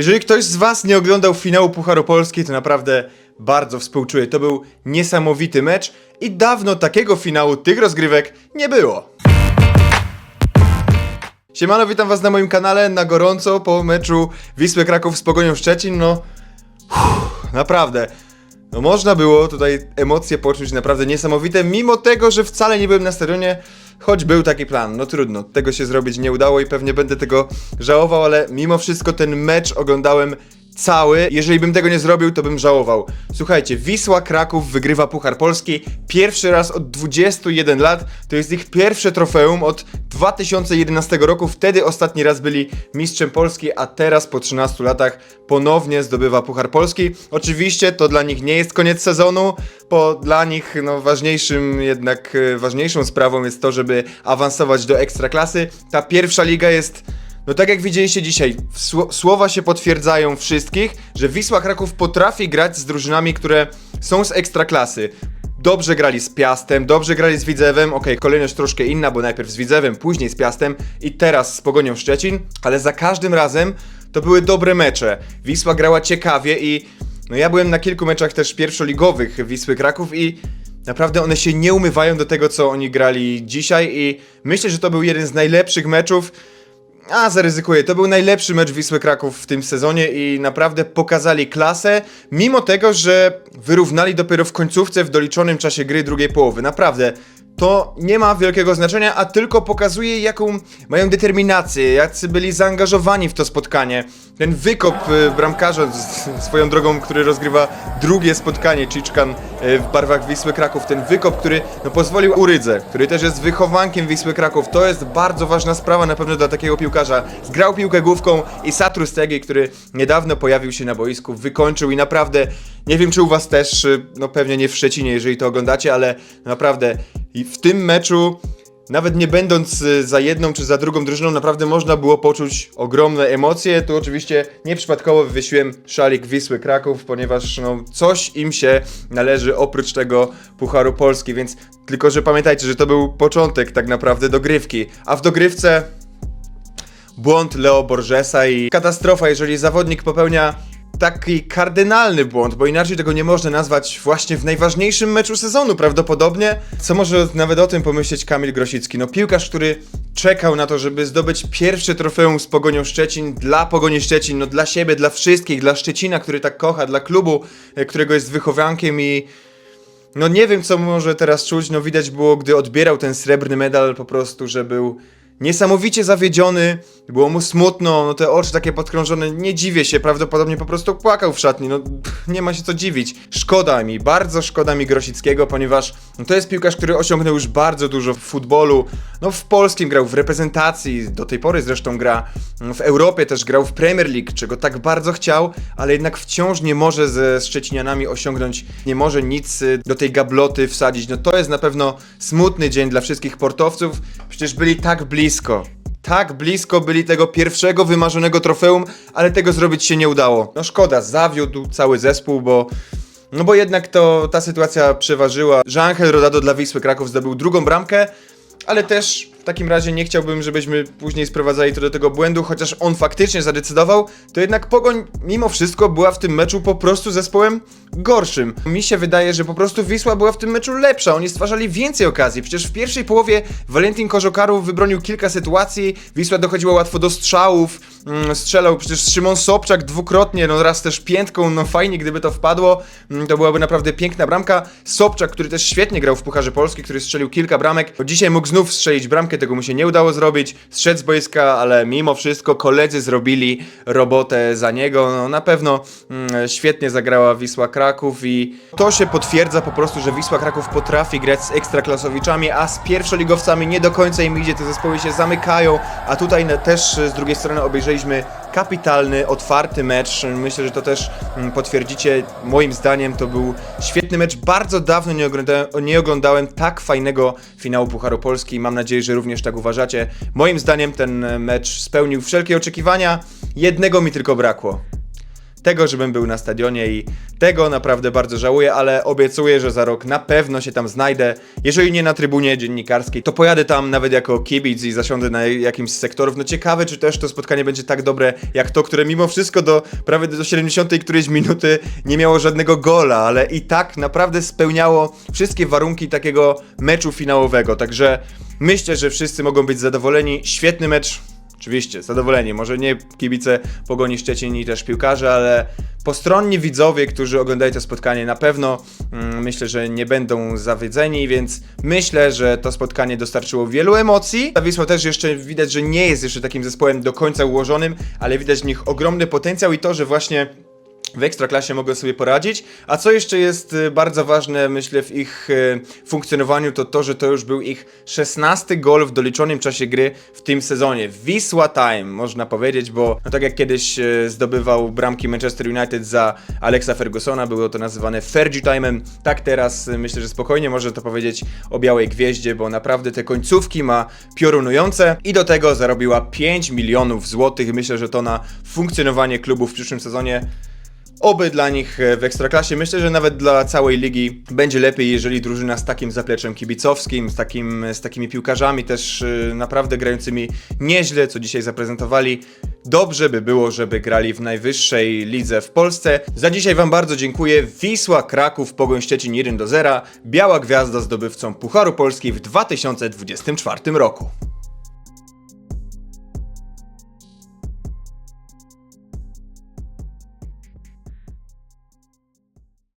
Jeżeli ktoś z Was nie oglądał finału Pucharu Polski, to naprawdę bardzo współczuję. To był niesamowity mecz i dawno takiego finału tych rozgrywek nie było. Siemano, witam Was na moim kanale na gorąco po meczu Wisły Kraków z Pogonią Szczecin. No, uff, naprawdę. No można było tutaj emocje poczuć naprawdę niesamowite, mimo tego, że wcale nie byłem na stadionie, choć był taki plan. No trudno, tego się zrobić nie udało i pewnie będę tego żałował, ale mimo wszystko ten mecz oglądałem cały. Jeżeli bym tego nie zrobił, to bym żałował. Słuchajcie, Wisła Kraków wygrywa Puchar Polski pierwszy raz od 21 lat. To jest ich pierwsze trofeum od 2011 roku. Wtedy ostatni raz byli mistrzem Polski, a teraz po 13 latach ponownie zdobywa Puchar Polski. Oczywiście to dla nich nie jest koniec sezonu, bo dla nich no, ważniejszym jednak e, ważniejszą sprawą jest to, żeby awansować do ekstraklasy. Ta pierwsza liga jest no tak jak widzieliście dzisiaj, sło- słowa się potwierdzają wszystkich, że Wisła Kraków potrafi grać z drużynami, które są z ekstraklasy. Dobrze grali z Piastem, dobrze grali z Widzewem, okej, kolejność troszkę inna, bo najpierw z Widzewem, później z Piastem i teraz z Pogonią Szczecin, ale za każdym razem to były dobre mecze. Wisła grała ciekawie i no ja byłem na kilku meczach też pierwszoligowych Wisły Kraków i Naprawdę one się nie umywają do tego, co oni grali dzisiaj i myślę, że to był jeden z najlepszych meczów, a, zaryzykuję. To był najlepszy mecz Wisły Kraków w tym sezonie i naprawdę pokazali klasę, mimo tego, że wyrównali dopiero w końcówce w doliczonym czasie gry drugiej połowy. Naprawdę. To nie ma wielkiego znaczenia, a tylko pokazuje, jaką mają determinację, jacy byli zaangażowani w to spotkanie. Ten wykop y, bramkarza, swoją drogą, który rozgrywa drugie spotkanie, Chiczkan y, w barwach Wisły Kraków, ten wykop, który no, pozwolił Urydze, który też jest wychowankiem Wisły Kraków. To jest bardzo ważna sprawa na pewno dla takiego piłkarza. Zgrał piłkę główką i Satru Stegi, który niedawno pojawił się na boisku, wykończył i naprawdę, nie wiem czy u was też, y, no pewnie nie w Szczecinie, jeżeli to oglądacie, ale naprawdę i w tym meczu nawet nie będąc y, za jedną czy za drugą drużyną, naprawdę można było poczuć ogromne emocje. Tu oczywiście nieprzypadkowo wywiesiłem szalik Wisły Kraków, ponieważ no, coś im się należy oprócz tego Pucharu Polski, więc tylko, że pamiętajcie, że to był początek tak naprawdę dogrywki. A w dogrywce błąd Leo Borgesa i katastrofa, jeżeli zawodnik popełnia taki kardynalny błąd, bo inaczej tego nie można nazwać właśnie w najważniejszym meczu sezonu prawdopodobnie. Co może nawet o tym pomyśleć Kamil Grosicki? No piłkarz, który czekał na to, żeby zdobyć pierwsze trofeum z Pogonią Szczecin dla Pogoni Szczecin, no dla siebie, dla wszystkich, dla Szczecina, który tak kocha, dla klubu, e, którego jest wychowankiem i no nie wiem, co może teraz czuć. No widać było, gdy odbierał ten srebrny medal, po prostu, że był niesamowicie zawiedziony, było mu smutno, no te oczy takie podkrążone. Nie dziwię się, prawdopodobnie po prostu płakał w szatni. No pff, nie ma się co dziwić. Szkoda mi, bardzo szkoda mi Grosickiego, ponieważ no, to jest piłkarz, który osiągnął już bardzo dużo w futbolu. No w polskim grał w reprezentacji, do tej pory zresztą gra w Europie, też grał w Premier League, czego tak bardzo chciał, ale jednak wciąż nie może ze Szczecinianami osiągnąć, nie może nic y, do tej gabloty wsadzić. No to jest na pewno smutny dzień dla wszystkich portowców. Przecież byli tak blisko. Tak blisko byli tego pierwszego wymarzonego trofeum, ale tego zrobić się nie udało. No szkoda, zawiódł cały zespół, bo no bo jednak to ta sytuacja przeważyła. Jean-Angel Rodado dla Wisły Kraków zdobył drugą bramkę, ale też takim razie nie chciałbym, żebyśmy później sprowadzali to do tego błędu, chociaż on faktycznie zadecydował, to jednak Pogoń mimo wszystko była w tym meczu po prostu zespołem gorszym. Mi się wydaje, że po prostu Wisła była w tym meczu lepsza, oni stwarzali więcej okazji, przecież w pierwszej połowie Valentin Korzokarów wybronił kilka sytuacji, Wisła dochodziła łatwo do strzałów, mm, strzelał przecież Szymon Sobczak dwukrotnie, no raz też piętką, no fajnie gdyby to wpadło, mm, to byłaby naprawdę piękna bramka. Sobczak, który też świetnie grał w Pucharze Polski, który strzelił kilka bramek, dzisiaj mógł znów strzelić bramkę, tego mu się nie udało zrobić, strzec z boiska, ale mimo wszystko koledzy zrobili robotę za niego, no na pewno mm, świetnie zagrała Wisła Kraków i to się potwierdza po prostu, że Wisła Kraków potrafi grać z ekstraklasowiczami, a z pierwszoligowcami nie do końca im idzie, te zespoły się zamykają, a tutaj na- też y, z drugiej strony obejrzeliśmy kapitalny, otwarty mecz. Myślę, że to też mm, potwierdzicie. Moim zdaniem to był świetny mecz. Bardzo dawno nie oglądałem, nie oglądałem tak fajnego finału Pucharu Polski mam nadzieję, że również tak uważacie. Moim zdaniem ten e, mecz spełnił wszelkie oczekiwania. Jednego mi tylko brakło. Tego, żebym był na stadionie i tego naprawdę bardzo żałuję, ale obiecuję, że za rok na pewno się tam znajdę. Jeżeli nie na trybunie dziennikarskiej, to pojadę tam nawet jako kibic i zasiądę na jakimś z sektorów. No ciekawe, czy też to spotkanie będzie tak dobre jak to, które mimo wszystko do prawie do 70 którejś minuty nie miało żadnego gola, ale i tak naprawdę spełniało wszystkie warunki takiego meczu finałowego. Także myślę, że wszyscy mogą być zadowoleni. Świetny mecz. Oczywiście, zadowoleni. Może nie kibice Pogoni Szczecin i też piłkarze, ale postronni widzowie, którzy oglądają to spotkanie, na pewno mm, myślę, że nie będą zawiedzeni, więc myślę, że to spotkanie dostarczyło wielu emocji. Ta Wisła też jeszcze widać, że nie jest jeszcze takim zespołem do końca ułożonym, ale widać w nich ogromny potencjał i to, że właśnie w ekstraklasie mogą sobie poradzić. A co jeszcze jest y, bardzo ważne, myślę, w ich y, funkcjonowaniu, to to, że to już był ich 16 gol w doliczonym czasie gry w tym sezonie. Wisła Time, można powiedzieć, bo no tak jak kiedyś y, zdobywał bramki Manchester United za Alexa Fergusona, było to nazywane Fergie Time'em, tak teraz myślę, że spokojnie można to powiedzieć o Białej Gwieździe, bo naprawdę te końcówki ma piorunujące i do tego zarobiła 5 milionów złotych. Myślę, że to na funkcjonowanie klubu w przyszłym sezonie Oby dla nich e, w Ekstraklasie. Myślę, że nawet dla całej ligi będzie lepiej, jeżeli drużyna z takim zapleczem kibicowskim, z, takim, z takimi piłkarzami też e, naprawdę grającymi nieźle, co dzisiaj zaprezentowali. Dobrze by było, żeby grali w najwyższej lidze w Polsce. Za dzisiaj Wam bardzo dziękuję. Wisła Kraków, Pogoń Szczecin 1 do 0. Biała Gwiazda zdobywcą Pucharu Polski w 2024 roku.